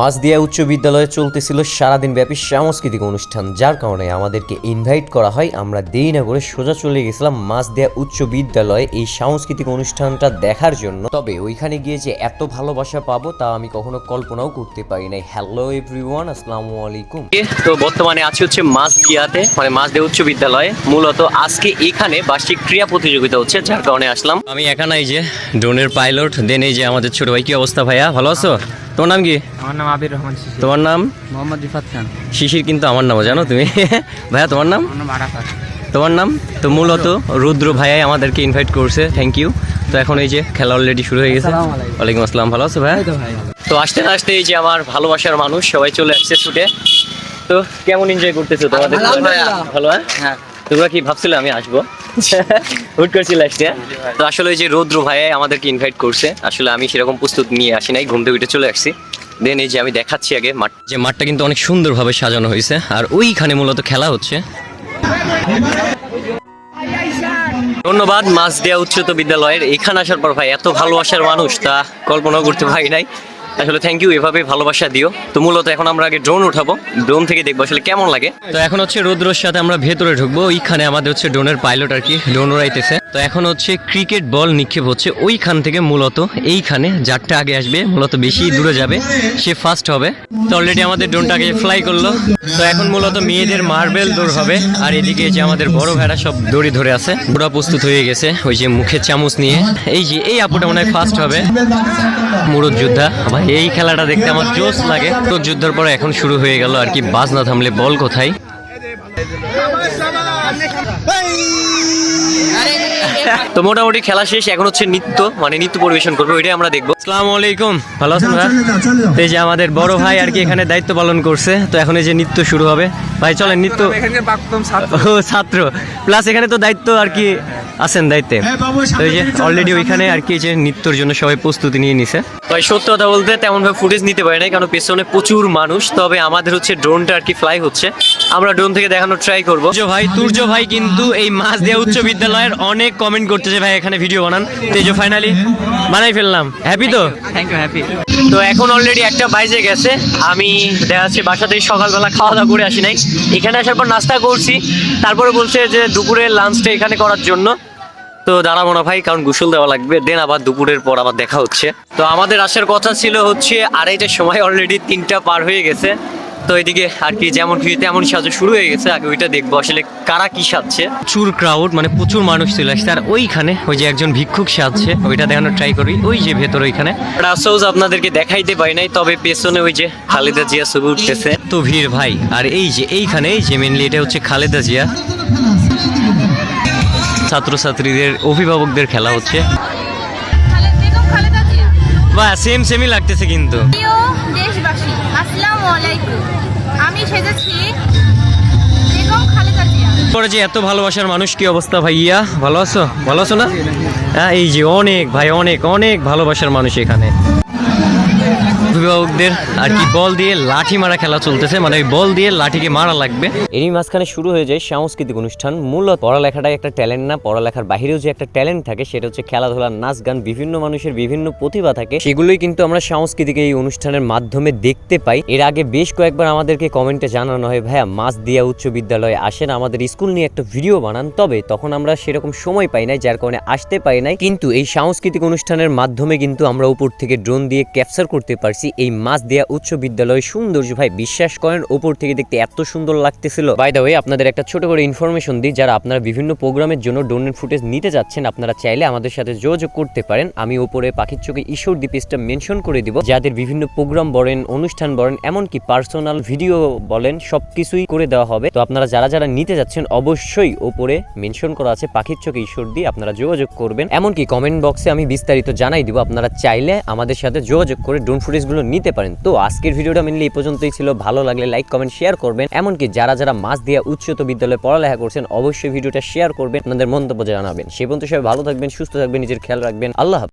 মাসদিয়া উচ্চ বিদ্যালয়ে চলতেছিল সারাদিন ব্যাপী সাংস্কৃতিক অনুষ্ঠান যার কারণে আমাদেরকে ইনভাইট করা হয়। আমরা দেরি না করে সোজা চলে গেছিলাম মাসদিয়া উচ্চ বিদ্যালয়ে এই সাংস্কৃতিক অনুষ্ঠানটা দেখার জন্য। তবে ওইখানে গিয়ে যে এত ভালোবাসা পাবো তা আমি কখনো কল্পনাও করতে পারি নাই। হ্যালো এভরিওয়ান আসসালামু আলাইকুম। তো বর্তমানে আছি হচ্ছে মাছ দিয়াতে মানে মাছ দিয়ে উচ্চ বিদ্যালয়ে। মূলত আজকে এখানে বার্ষিক ক্রীড়া প্রতিযোগিতা হচ্ছে যার কারণে আসলাম। আমি এখানে এই যে ড্রোনের পাইলট দেন এই যে আমাদের ছোট ভাই কি অবস্থা ভাইয়া? ভালো আছো? তোমার নাম কি? আমার নাম আবির রহমান শিশির। তোমার নাম? মোহাম্মদ রিফাত খান। শিশির কিন্তু আমার নামও জানো তুমি? ভাইয়া তোমার নাম? আমার নাম আরাফাত। তোমার নাম? তো মূলত রুদ্র ভাইয়াই আমাদেরকে ইনভাইট করছে থ্যাংক ইউ তো এখন এই যে খেলা অলরেডি শুরু হয়ে গেছে। ওয়ালাইকুম আসসালাম ভালো আছো ভাইয়া? তো ভাই তো আসতে না আসতে এই যে আমার ভালোবাসার মানুষ সবাই চলে আসছে ছুটে। তো কেমন এনজয় করতেছো তোমাদের। ভালো হ্যাঁ? হ্যাঁ। তোমরা কি ভাবছিলে আমি আসব? হুট করে চলে তো আসলে ওই যে রৌদ্র ভাই আমাদেরকে ইনভাইট করছে। আসলে আমি সেরকম প্রস্তুত নিয়ে আসি নাই ঘুম থেকে উঠে চলে আসছি। দেন এই যে আমি দেখাচ্ছি আগে মাঠ যে মাঠটা কিন্তু অনেক সুন্দরভাবে সাজানো হয়েছে। আর ওইখানে মূলত খেলা হচ্ছে। ধন্যবাদ মাছ দেওয়া উচ্চত বিদ্যালয়ের। এখানে আসার পর ভাই এত ভালোবাসার মানুষ তা কল্পনাও করতে পারি নাই। আসলে থ্যাংক ইউ এভাবে ভালোবাসা দিও। তো মূলত এখন আমরা আগে ড্রোন উঠাবো। ড্রোন থেকে দেখব আসলে কেমন লাগে। তো এখন হচ্ছে রৌদ্রর সাথে আমরা ভেতরে ঢুকবো। ওইখানে আমাদের হচ্ছে ড্রোনের পাইলট আর কি ড্রোন উড়াইতেছে। তো এখন হচ্ছে ক্রিকেট বল নিক্ষেপ হচ্ছে ওইখান থেকে মূলত, এইখানে যারটা আগে আসবে, মূলত বেশি দূরে যাবে, সে ফার্স্ট হবে। তো অলরেডি আমাদের ড্রোনটাকে ফ্লাই করল। তো এখন মূলত মেয়েদের মার্বেল দৌড় হবে, আর এদিকে যে আমাদের বড় ভেড়া সব দড়ি ধরে আছে পুরো প্রস্তুত হয়ে গেছে, ওই যে মুখে চামচ নিয়ে। এই যে, এই আপুটা মনে হয় ফার্স্ট হবে। মুরুদ যোদ্ধা। ভাই, এই খেলাটা দেখতে আমার জোশ লাগে। তো যুদ্ধের পরে এখন শুরু হয়ে গেল আর কি বাজ না থামলে বল কোথায়? তো মোটামুটি খেলা শেষ এখন হচ্ছে নৃত্য মানে নৃত্য পরিবেশন করব ওইটাই আমরা দেখব। আসসালামু আলাইকুম ভালো আছেন ভাই এই যে আমাদের বড় ভাই আর কি এখানে দায়িত্ব পালন করছে তো এখন এই যে নৃত্য শুরু হবে। ভাই চলেন নৃত্য ছাত্র। ও ছাত্র। প্লাস এখানে তো দায়িত্ব আর কি আছেন দায়িত্বে। তো এই যে অলরেডি ওইখানে আর কি যে নৃত্যর জন্য সবাই প্রস্তুতি নিয়ে নিছে। ভাই সত্য কথা বলতে তেমন ভাবে ফুটেজ নিতে পারে না কারণ পেছনে প্রচুর মানুষ তবে আমাদের হচ্ছে ড্রোনটা আর কি ফ্লাই হচ্ছে। আমরা ড্রোন থেকে দেখানোর ট্রাই করব। ভাই তুর্য ভাই কিন্তু এই মাছ দেওয়া উচ্চ বিদ্যালয়ের অনেক কমেন্ট করতেছে ভাই এখানে ভিডিও বানান। তেজো ফাইনালি বানাই ফেললাম। হ্যাপি তো? থ্যাংক ইউ হ্যাপি তো এখন অলরেডি একটা বাইজে গেছে। আমি দেখা যাচ্ছে বাসাতে সকালবেলা খাওয়া দাওয়া করে আসি নাই। এখানে আসার পর নাস্তা করছি। তারপরে বলছে যে দুপুরের লাঞ্চটা এখানে করার জন্য। তো দাঁড়াবো না ভাই কারণ গোসল দেওয়া লাগবে। দেন আবার দুপুরের পর আবার দেখা হচ্ছে। তো আমাদের আসার কথা ছিল হচ্ছে আড়াইটার সময় অলরেডি তিনটা পার হয়ে গেছে। তো এদিকে আর কি যেমন কি তেমন সাজো শুরু হয়ে গেছে আগে ওইটা দেখব আসলে কারা কি সাজছে। প্রচুর ক্রাউড মানে প্রচুর মানুষ চলে আসছে আর ওইখানে ওই যে একজন ভিক্ষুক সাজছে ওইটা দেখানোর ট্রাই করি ওই যে ভেতর ওইখানে। রাসৌজ আপনাদেরকে দেখাইতে পারি নাই তবে পেছনে ওই যে খালেদা জিয়া ছবি উঠতেছে। তো ভিড় ভাই আর এই যে এইখানে এই যে মেনলি এটা হচ্ছে খালেদা জিয়া। ছাত্রছাত্রীদের অভিভাবকদের খেলা হচ্ছে। জিয়া বা সেম সেমই লাগতেছে কিন্তু। প্রিয় দেশবাসী আসসালামু আলাইকুম। আমি সেজেছি বেগম খালেদা জিয়া। পরে যে এত ভালোবাসার মানুষ কি অবস্থা ভাইয়া? ভালো আছো? ভালো আছো না? হ্যাঁ এই যে অনেক ভাই অনেক অনেক ভালোবাসার মানুষ এখানে। অভিভাবকদের আর কি বল দিয়ে লাঠি মারা খেলা চলতেছে। মানে বল দিয়ে লাঠিকে মারা লাগবে। এরই মাঝখানে শুরু হয়ে যায় সাংস্কৃতিক অনুষ্ঠান। মূলত পড়ালেখাটাই একটা ট্যালেন্ট না, পড়ালেখার বাইরেও যে একটা ট্যালেন্ট থাকে, সেটা হচ্ছে খেলাধুলা নাচ গান, বিভিন্ন মানুষের বিভিন্ন প্রতিভা থাকে। সেগুলোই কিন্তু আমরা সাংস্কৃতিক এই অনুষ্ঠানের মাধ্যমে দেখতে পাই। এর আগে বেশ কয়েকবার আমাদেরকে কমেন্টে জানানো হয়, ভাইয়া, মাছ দিয়া উচ্চ বিদ্যালয়ে আসেন, আমাদের স্কুল নিয়ে একটা ভিডিও বানান। তবে তখন আমরা সেরকম সময় পাই নাই, যার কারণে আসতে পাই নাই। কিন্তু এই সাংস্কৃতিক অনুষ্ঠানের মাধ্যমে কিন্তু আমরা উপর থেকে ড্রোন দিয়ে ক্যাপচার করতে পারছি। এই মাছ দেয়া উচ্চ বিদ্যালয় সৌন্দর্য ভাই বিশ্বাস করেন, ওপর থেকে দেখতে এত সুন্দর লাগতেছিল। বাই দ্য ওয়ে আপনাদের একটা ছোট করে ইনফরমেশন দিই, যারা আপনারা বিভিন্ন প্রোগ্রামের জন্য ড্রোনের ফুটেজ নিতে যাচ্ছেন, আপনারা চাইলে আমাদের সাথে যোগাযোগ করতে পারেন। আমি ওপরে পাখির চোখে ঈশ্বর দ্বীপেজটা মেনশন করে দিব। যাদের বিভিন্ন প্রোগ্রাম বলেন, অনুষ্ঠান বলেন, এমনকি পার্সোনাল ভিডিও বলেন, সবকিছুই করে দেওয়া হবে। তো আপনারা যারা যারা নিতে যাচ্ছেন, অবশ্যই ওপরে মেনশন করা আছে পাখির চোখে ঈশ্বর দিয়ে আপনারা যোগাযোগ করবেন। এমনকি কমেন্ট বক্সে আমি বিস্তারিত জানাই দিব, আপনারা চাইলে আমাদের সাথে যোগাযোগ করে ড্রোন ফুটেজগুলো নিতে পারেন। তো আজকের ভিডিওটা মেনলি এই পর্যন্তই ছিল। ভালো লাগলে লাইক কমেন্ট শেয়ার করবেন। এমনকি যারা যারা মাছ দিয়ে উচ্চত বিদ্যালয়ে পড়ালেখা করছেন, অবশ্যই ভিডিওটা শেয়ার করবেন। আপনাদের মন্তব্য জানাবেন। সে পর্যন্ত সবাই ভালো থাকবেন, সুস্থ থাকবেন, নিজের খেয়াল রাখবেন। আল্লাহ।